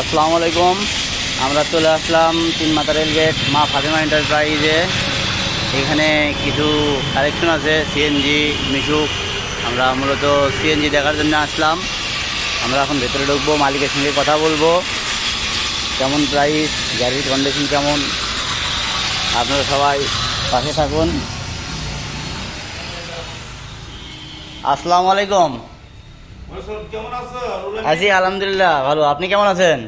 আসসালামু আলাইকুম। আমরা চলে আসলাম তিন মাথা রেল গেট মা ফাতেমা এন্টারপ্রাইজে। এখানে কিছু কালেকশন আছে সিএনজি মিশুক। আমরা মূলত সিএনজি দেখার জন্য আসলাম। আমরা এখন ভেতরে ঢুকবো, মালিকের সঙ্গে কথা বলব। কেমন প্রাইস গাড়ির কন্ডিশন কেমন? আপনারা সবাই পাশে থাকুন। আসসালামু আলাইকুম। আছো আলহামদুলিল্লাহ ভালো। আপনি কেমন আছেন?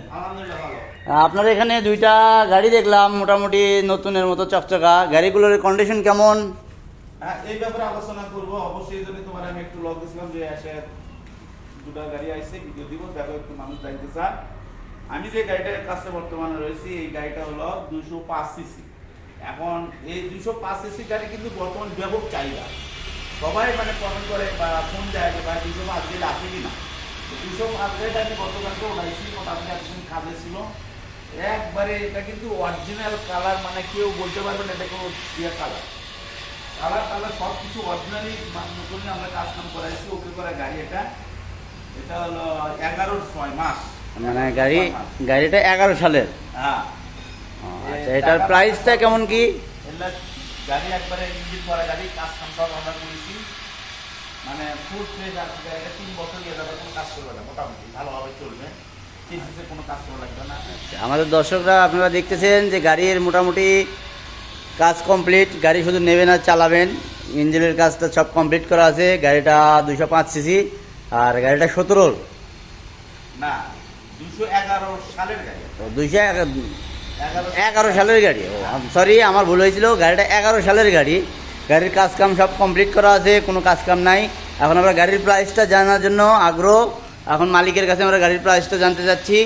আপনার এখানে দুইটা গাড়ি দেখলাম মোটামুটি নতুনের মতো চকচকা। গাড়িগুলোর কন্ডিশন কেমন? হ্যাঁ এই ব্যাপারে আলোচনা করব। অবশ্যই জন্য তোমার আমি একটু লগ দিছিলাম যে এসে দুটা গাড়ি আইছে ভিডিও দিব দেখো একটু মানুষ জানতে চান আমি যে গাড়িটার কাছে বর্তমানে রয়েছি এই গাড়িটা হলো দুশো পাঁচ সিসি। এখন এই দুশো পাঁচ সিসি গাড়ি কিন্তু বর্তমান ব্যাপক চাহিদা। সবাই মানে কমেন্ট করে বা ফোন দেয় যে ভাই দুশো পাঁচ গেলে আসে কিনা দুশো গাড়িটা আমি গতকালকে উঠাইছি মোটামুটি একদিন কাজে ছিল। একবারে এটা কিন্তু অরিজিনাল কালার মানে কেউ বলতে পারবে না এটা কোনো ইয়ে কালার কালার কালার সব কিছু অরিজিনালি নতুন আমরা কাজ কাম করাইছি ওকে করা গাড়ি এটা। এটা হলো এগারো ছয় মাস। মানে গাড়ি গাড়িটা এগারো সালের? হ্যাঁ। আচ্ছা এটার প্রাইসটা কেমন কি? গাড়ি একবারে ইঞ্জিন করা গাড়ি কাজ কাম সব আমরা করেছি। মানে ফুল ফ্রেশ আর গাড়িটা তিন বছর নিয়ে যাবে কোনো কাজ করবে না মোটামুটি ভালোভাবে চলবে। কোনো কাজ করা লাগবে না। আমাদের দর্শকরা আপনারা দেখতেছেন যে গাড়ির মোটামুটি কাজ কমপ্লিট গাড়ি শুধু নেবেন আর চালাবেন। ইঞ্জিনের কাজটা সব কমপ্লিট করা আছে গাড়িটা দুশো পাঁচ সিসি আর গাড়িটা সতেরোর। না দুশো এগারো সালের গাড়ি। দুইশো এগারো সালের গাড়ি। সরি আমার ভুল হয়েছিল। গাড়িটা এগারো সালের গাড়ি। গাড়ির কাজ কাম সব কমপ্লিট করা আছে, কোনো কাজ কাম নাই। এখন আমরা গাড়ির প্রাইসটা জানার জন্য আগ্রহ। এখন মালিকের কাছে আমরা গাড়ির প্রাইসটা জানতে চাচ্ছি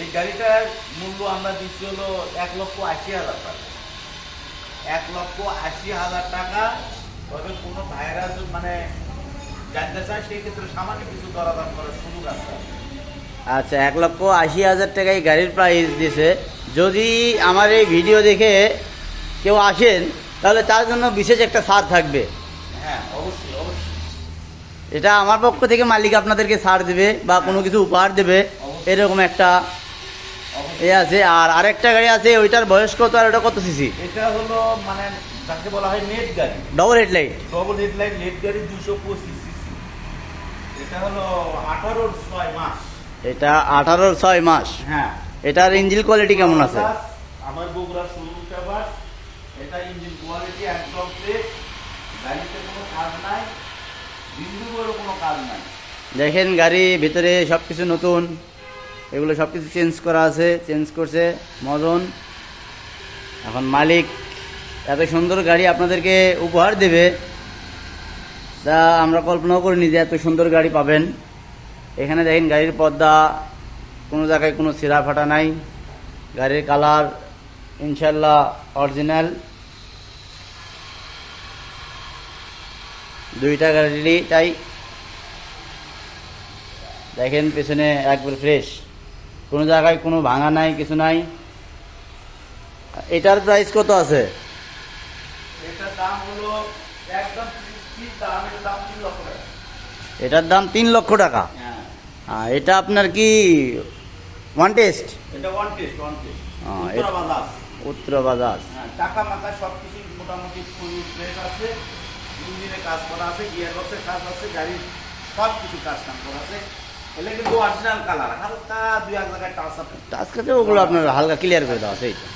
এই গাড়িটার মূল্য আমরা দিচ্ছি হলো এক লক্ষ আশি হাজার টাকা। এক লক্ষ আশি হাজার টাকা। তবে কোনো ভাইরা যদি মানে জানতে চায়, সেই ক্ষেত্রে সামান্য কিছু দরাদাম করার সুযোগ আছে। আচ্ছা এক লক্ষ আশি হাজার টাকায় গাড়ির প্রাইস দিয়েছে যদি আমার এই ভিডিও দেখে কেউ আসেন তাহলে তার জন্য বিশেষ একটা ছাড় থাকবে। হ্যাঁ অবশ্যই অবশ্যই। এটা আমার পক্ষ থেকে মালিক আপনাদেরকে ছাড় দেবে বা কোনো কিছু উপহার দেবে এরকম একটা এ আছে। আর আরেকটা গাড়ি আছে ওইটার বয়স কত আর ওটা কত সিসি এটা হলো মানে যাকে বলা হয় নেট গাড়ি। Double headlight double headlight net গাড়ি দুশো পঁচিশ সিসি এটা হলো আঠারোর ছয় মাস। এটা আঠারোর ছয় মাস। হ্যাঁ। এটার ইঞ্জিন কোয়ালিটি কেমন আছে? আমার বগুড়া শোরুম পেপার এটা ইঞ্জিন কোয়ালিটি একদম ফ্রেশ গাড়িতে কোনো কাজ নাই বিন্দু বড় কোনো কাজ নাই। দেখেন গাড়ি ভিতরে সব কিছু নতুন এগুলো সব কিছু চেঞ্জ করা আছে চেঞ্জ করছে মদন এখন মালিক এত সুন্দর গাড়ি আপনাদেরকে উপহার দেবে তা আমরা কল্পনাও করিনি যে এত সুন্দর গাড়ি পাবেন। এখানে দেখেন গাড়ির পর্দা কোনো জায়গায় কোনো ছিঁড়া ফাটা নাই। গাড়ির কালার ইনশাল্লাহ অরিজিনাল। দুইটা গাড়িরই তাই দেখেন পেছনে একবার ফ্রেশ কোনো জায়গায় কোনো ভাঙা নাই কিছু নাই। এটার প্রাইস কত আছে? এটার দাম তিন লক্ষ টাকা। এটা আপনার কি ওয়ান টেস্ট এটা one test one test Uttara Uttar Bajaj টাকা মাথা সব কিছু মোটামুটি ফুল ফ্রেশ আছে। ইঞ্জিনে কাজ করা আছে গিয়ার বক্সের কাজ আছে গাড়ির সব কিছু কাজ কাম করা আছে। কিন্তু অরিজিনাল কালার হালকা দুই এক জায়গায় টাচ আছে আজকে ওগুলো আপনার হালকা ক্লিয়ার করে দেওয়া সেইটা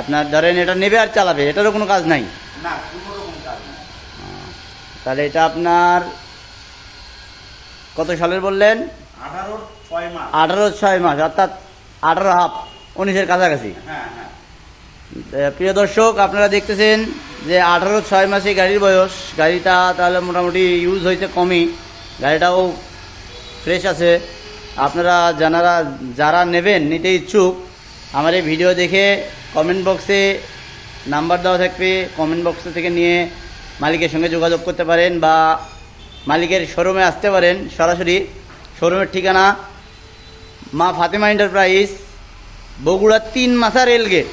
আপনার ধরেন এটা নেবে আর চালাবে এটারও কোনো কাজ নাই? না কোনো রকম কাজ নেই। তাহলে এটা আপনার কত সালের বললেন? আঠারো ছয় মাস। অর্থাৎ আঠারো হাফ উনিশের কাছাকাছি। হ্যাঁ হ্যাঁ। প্রিয় দর্শক আপনারা দেখতেছেন যে আঠারো ছয় মাসে গাড়ির বয়স। গাড়িটা তাহলে মোটামুটি ইউজ হয়েছে কমই। গাড়িটাও ফ্রেশ আছে। আপনারা যারা যারা নেবেন নিতে ইচ্ছুক আমার এই ভিডিও দেখে কমেন্ট বক্সে নাম্বার দেওয়া থাকবে। কমেন্ট বক্স থেকে নিয়ে মালিকের সঙ্গে যোগাযোগ করতে পারেন বা মালিকের শোরুমে আসতে পারেন সরাসরি। শোরুমের ঠিকানা মা ফাতেমা এন্টারপ্রাইজ, বগুড়া তিন মাথা রেলগেট।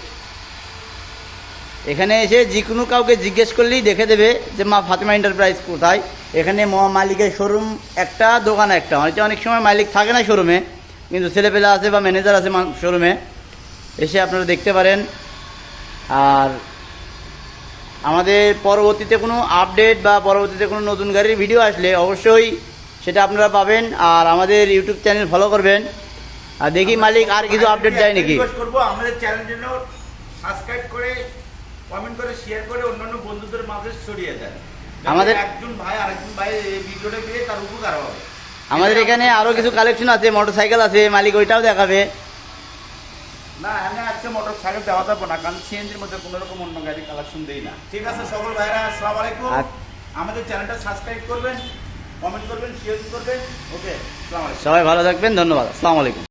এখানে এসে যে কোনো কাউকে জিজ্ঞেস করলেই দেখে দেবে যে, মা ফাতেমা এন্টারপ্রাইজ কোথায়? এখানে ম- মালিকের শোরুম একটা, দোকান একটা। হয়তো অনেক সময় মালিক থাকে না শোরুমে, কিন্তু ছেলেপেলে আছে বা ম্যানেজার আছে শোরুমে। এসে আপনারা দেখতে পারেন। আর আমাদের পরবর্তীতে কোনো আপডেট বা পরবর্তীতে কোনো নতুন গাড়ির ভিডিও আসলে অবশ্যই সেটা আপনারা পাবেন আর আমাদের ইউটিউব চ্যানেল ফলো করবেন। আর দেখি মালিক আর কিছু আপডেট দেয় নাকি? করব আমাদের চ্যানেল জন্য সাবস্ক্রাইব করে কমেন্ট করে শেয়ার করে অন্যান্য বন্ধুদের মাঝে ছড়িয়ে দেন। আমাদের- একজন ভাই আরেকজন ভাই এই ভিডিওটা পেয়ে তার উপকার হবে। আমাদের এখানে আরও কিছু কালেকশন আছে মোটরসাইকেল আছে মালিক ওইটাও দেখাবে। না আমি আজকে মোটর সাইকেল দেওয়া যাব না কারণ সিএনজির মধ্যে কোনো রকম অন্য গাড়ি কালেকশন দেই না। ঠিক আছে সকল ভাইরা আসসালামু আলাইকুম। আমাদের চ্যানেলটা সাবস্ক্রাইব করবেন। কমেন্ট করবেন শেয়ার করবেন। ওকে সবাই ভালো থাকবেন ধন্যবাদ। আসসালামু আলাইকুম।